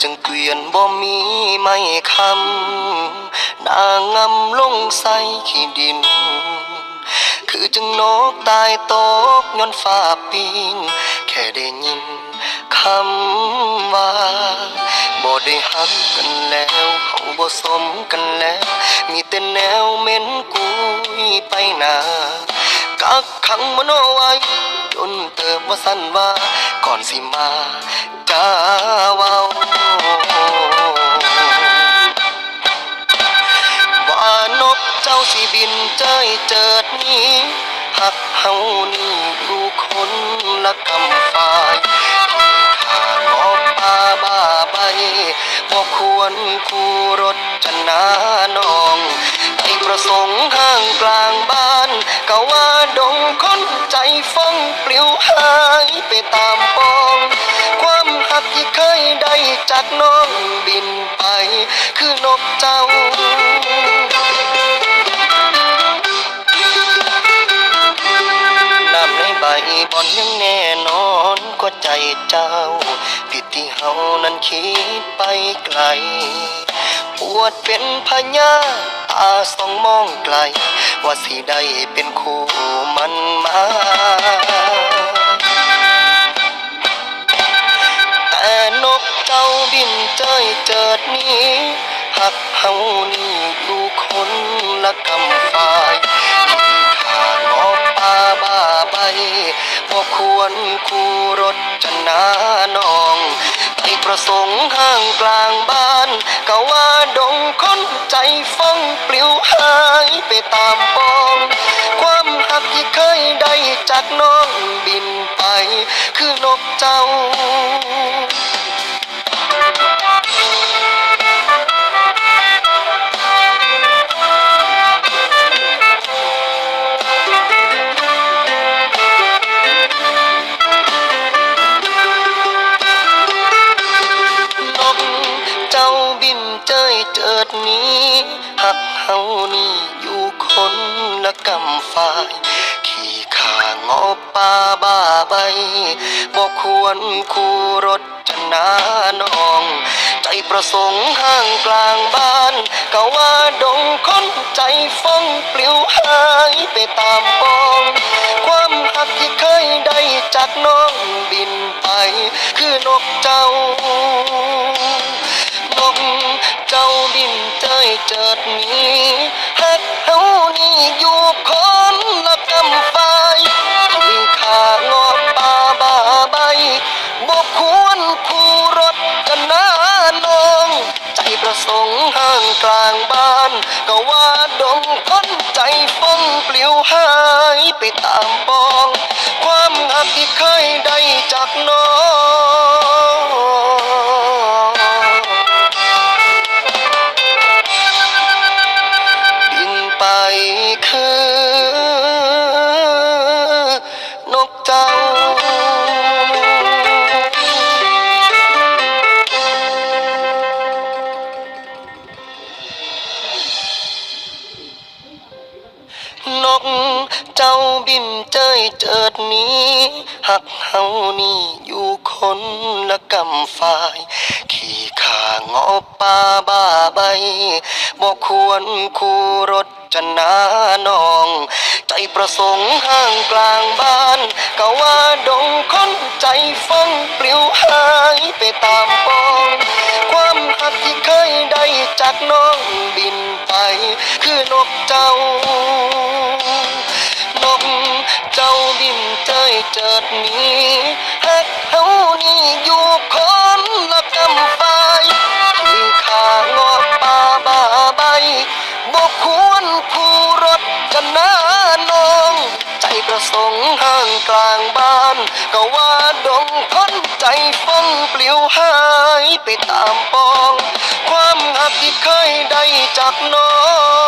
จึงเกวียนบ่มีไม่คำนางงำลงใส่ขี้ดิน คือจึงนกตายตกย้อนฟ้าปิงแค่ได้ยินคำว่าบ่ได้หักกันแล้วเขาบ่สมกันแล้ว มีแต่แนวเม็นกุยไปหนากักขังมันไว้จนเติบว่าสั้นว่า ก่อนสิมาจ้าว้า เจิดนี้หักเฮานี่ดูคนละกำฝ่ายขางอกปาบ้าใบบ่ควรคู่รถจนาน้องไอประสงค์ห้างกลางบ้านก็ว่าดงคนใจฟังปลิวหายไปตามปอง ความหักที่เคยได้จากน้องบิน ใจเจ้า ผิดที่เฮานั้นคิดไปไกล ปวดเป็นพญาตาสองมองไกล ว่าสิได้เป็นคู่มันมาแต่นกเจ้าบินเจ้ยเจิดนี้หักเฮานี่อยู่คนละกำฝ่าย บ่ควรคู่รถจะนาน้องไปประสงค์ห้างกลางบ้านก็ว่าดงคนใจฟังปลิวหายไปตามปอง ความหักที่เคยได้จากน้องบินไป คือนกเจ้า บินเจ้ยเจิดนี้หักเฮานี่อยู่คนละกำฝ่าย ขี่ขางอป่าบ้าใบบอกควรคู่รถจนาน้อง ใจประสงค์ห้างกลางบ้านก็ว่าดงคนใจฟังปลิวหายไปตามปอง ความหักที่เคยได้จากน้องบินไป คือนกเจ้า เจิดนี้หักเฮานี่อยู่คนละกำฝ่ายที่ขางอป่าบาใบบอกควรคู่ คือนกเจ้า นกเจ้าบินเจยเจิดนี้ หักเฮานี่อยู่คนละกำฝ่าย ขี่ขางอป่าบ้าใบ บอกควรคู่รถจะนาน้อง ใจประสงค์ห้างกลางบ้านก็ว่าดงคนใจฟังปลิวหายไปตามปอง ความหักที่เคยได้จากน้องบินไป คือนกเจ้านกเจ้าบินเจ้ยเจิดนี้ กลางบ้าน ก็ว่าดงพันใจฟังปลิวหายไปตามปอง ความหักที่เคยได้จากน้อง